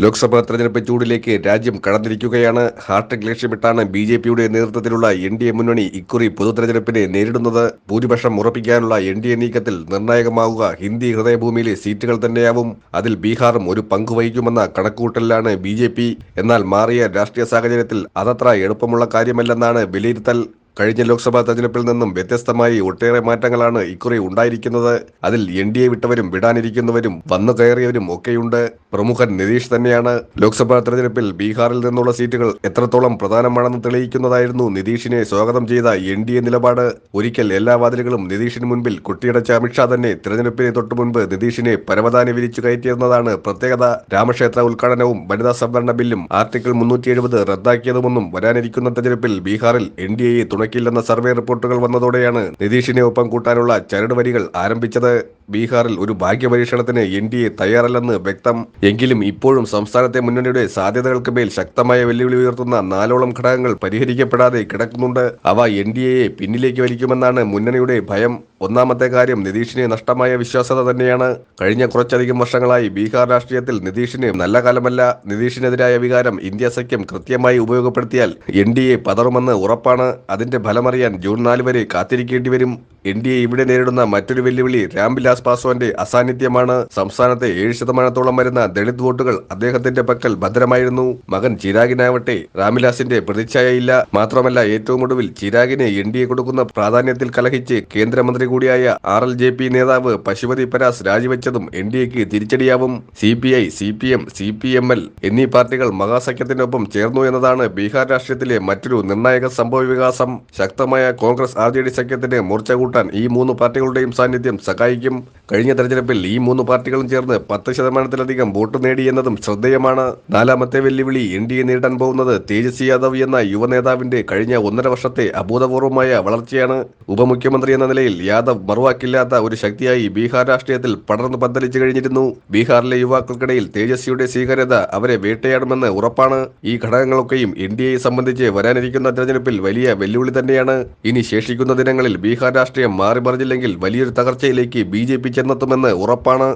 ലോക്സഭാ തെരഞ്ഞെടുപ്പ് ചൂടിലേക്ക് രാജ്യം കടന്നിരിക്കുകയാണ്. ഹാർട്ടെക് ലക്ഷ്യമിട്ടാണ് ബി ജെ പിയുടെ നേതൃത്വത്തിലുള്ള എൻ ഡി എ മുന്നണി ഇക്കുറി പൊതുതെരഞ്ഞെടുപ്പിനെ നേരിടുന്നത്. ഭൂരിപക്ഷം ഉറപ്പിക്കാനുള്ള എൻ ഡി എ നീക്കത്തിൽ നിർണായകമാവുക ഹിന്ദി ഹൃദയഭൂമിയിലെ സീറ്റുകൾ തന്നെയാവും. അതിൽ ബീഹാറും ഒരു പങ്കുവഹിക്കുമെന്ന കണക്കുകൂട്ടലിലാണ് ബി ജെ പി. എന്നാൽ മാറിയ രാഷ്ട്രീയ സാഹചര്യത്തിൽ അതത്ര എളുപ്പമുള്ള കാര്യമല്ലെന്നാണ് വിലയിരുത്തൽ. കഴിഞ്ഞ ലോക്സഭാ തെരഞ്ഞെടുപ്പിൽ നിന്നും വ്യത്യസ്തമായി ഒട്ടേറെ മാറ്റങ്ങളാണ് ഇക്കുറി ഉണ്ടായിരിക്കുന്നത്. അതിൽ എൻ ഡി എ വിട്ടവരും വിടാനിരിക്കുന്നവരും വന്നു കയറിയവരും ഒക്കെയുണ്ട്. പ്രമുഖൻ നിതീഷ് തന്നെയാണ്. ലോക്സഭാ തെരഞ്ഞെടുപ്പിൽ ബീഹാറിൽ നിന്നുള്ള സീറ്റുകൾ എത്രത്തോളം പ്രധാനമാണെന്ന് തെളിയിക്കുന്നതായിരുന്നു നിതീഷിനെ സ്വാഗതം ചെയ്ത എൻ ഡി എ നിലപാട്. ഒരിക്കൽ എല്ലാ വാതിലുകളും നിതീഷിന് മുൻപിൽ കുട്ടിയടച്ച അമിത്ഷാ തന്നെ തെരഞ്ഞെടുപ്പിന് തൊട്ടു മുൻപ് നിതീഷിനെ പരവതാനി വിരിച്ചു കയറ്റിയെന്നതാണ് പ്രത്യേകത. രാമക്ഷേത്ര ഉദ്ഘാടനവും വനിതാ സംവരണ ബില്ലും ആർട്ടിക്കിൾ മുന്നൂറ്റി എഴുപത് റദ്ദാക്കിയതുമൊന്നും വരാനിരിക്കുന്ന തെരഞ്ഞെടുപ്പിൽ ബീഹാറിൽ എൻ ഡി എയെ തുണയ്ക്കില്ലെന്ന സർവേ റിപ്പോർട്ടുകൾ വന്നതോടെയാണ് നിതീഷിനെ ഒപ്പം കൂട്ടാനുള്ള ചരട് വരികൾ ആരംഭിച്ചത്. ബീഹാറിൽ ഒരു ഭാഗ്യപരീക്ഷണത്തിന് എൻ ഡി എ തയ്യാറല്ലെന്ന് വ്യക്തം. എങ്കിലും ഇപ്പോഴും സംസ്ഥാനത്തെ മുന്നണിയുടെ സാധ്യതകൾക്ക് മേൽ ശക്തമായ വെല്ലുവിളി ഉയർത്തുന്ന നാലോളം ഘടകങ്ങൾ പരിഹരിക്കപ്പെടാതെ കിടക്കുന്നുണ്ട്. അവ എൻ ഡി എയെ പിന്നിലേക്ക് വലിക്കുമെന്നാണ് മുന്നണിയുടെ ഭയം. ഒന്നാമത്തെ കാര്യം നിതീഷിന് നഷ്ടമായ വിശ്വാസത തന്നെയാണ്. കഴിഞ്ഞ കുറച്ചധികം വർഷങ്ങളായി ബീഹാർ രാഷ്ട്രീയത്തിൽ നിതീഷിന് നല്ല കാലമല്ല. നിതീഷിനെതിരായ വികാരം ഇന്ത്യ സഖ്യം കൃത്യമായി ഉപയോഗപ്പെടുത്തിയാൽ എൻ ഡി എ പതറുമെന്ന് ഉറപ്പാണ്. അതിന്റെ ഫലമറിയാൻ ജൂൺ നാല് വരെ കാത്തിരിക്കേണ്ടി വരും. എൻ ഡി എ ഇവിടെ നേരിടുന്ന മറ്റൊരു വെല്ലുവിളി രാംവിലാസ് പാസ്വാന്റെ അസാന്നിധ്യമാണ്. സംസ്ഥാനത്തെ ഏഴ് ശതമാനത്തോളം വരുന്ന ദളിത് വോട്ടുകൾ അദ്ദേഹത്തിന്റെ പക്കൽ ഭദ്രമായിരുന്നു. മകൻ ചിരാഗിനാവട്ടെ രാംവിലാസിന്റെ പ്രതിച്ഛായയില്ല. മാത്രമല്ല ഏറ്റവും ഒടുവിൽ ചിരാഗിന് എൻ ഡി എ കൊടുക്കുന്ന പ്രാധാന്യത്തിൽ കലഹിച്ച് കേന്ദ്രമന്ത്രി കൂടിയായ ആർ എൽ ജെ പി നേതാവ് പശുപതി പരാസ് രാജിവെച്ചതും എൻ ഡി എക്ക് തിരിച്ചടിയാവും. C P I C P M C P M L എന്നീ പാർട്ടികൾ മഹാസഖ്യത്തിനൊപ്പം ചേർന്നു എന്നതാണ് ബീഹാർ രാഷ്ട്രീയത്തിലെ മറ്റൊരു നിർണായക സംഭവ വികാസം ശക്തമായ കോൺഗ്രസ് ആർ ജെ ഡി സഖ്യത്തിന് മൂർച്ച കൂട്ടാൻ ഈ മൂന്ന് പാർട്ടികളുടെയും സാന്നിധ്യം സഹായിക്കും കഴിഞ്ഞ തെരഞ്ഞെടുപ്പിൽ ഈ മൂന്ന് പാർട്ടികളും ചേർന്ന് പത്ത് ശതമാനത്തിലധികം വോട്ട് നേടി എന്നതും ശ്രദ്ധേയമാണ്. നാലാമത്തെ വെല്ലുവിളി എൻ ഡി എ നേരിടാൻ പോകുന്നത് തേജസ്വി യാദവ് എന്ന യുവ നേതാവിന്റെ കഴിഞ്ഞ ഒന്നര വർഷത്തെ അഭൂതപൂർവമായ വളർച്ചയാണ്. ഉപമുഖ്യമന്ത്രി എന്ന നിലയിൽ യാദവ് മറുവാക്കില്ലാത്ത ഒരു ശക്തിയായി ബീഹാർ രാഷ്ട്രീയത്തിൽ പടർന്നു പന്തലിച്ചു കഴിഞ്ഞിരുന്നു. ബീഹാറിലെ യുവാക്കൾക്കിടയിൽ തേജസ്വിയുടെ സ്വീകാര്യത അവരെ വേട്ടയാടുമെന്ന് ഉറപ്പാണ്. ഈ ഘടകങ്ങളൊക്കെയും എൻ ഡി എയെ സംബന്ധിച്ച് വരാനിരിക്കുന്ന തെരഞ്ഞെടുപ്പിൽ വലിയ വെല്ലുവിളി തന്നെയാണ്. ഇനി ശേഷിക്കുന്ന ദിനങ്ങളിൽ ബീഹാർ രാഷ്ട്രീയം മാറി മറിഞ്ഞില്ലെങ്കിൽ വലിയൊരു തകർച്ചയിലേക്ക് ബി ജെ പി ചെന്നെത്തുമെന്ന് ഉറപ്പാണ്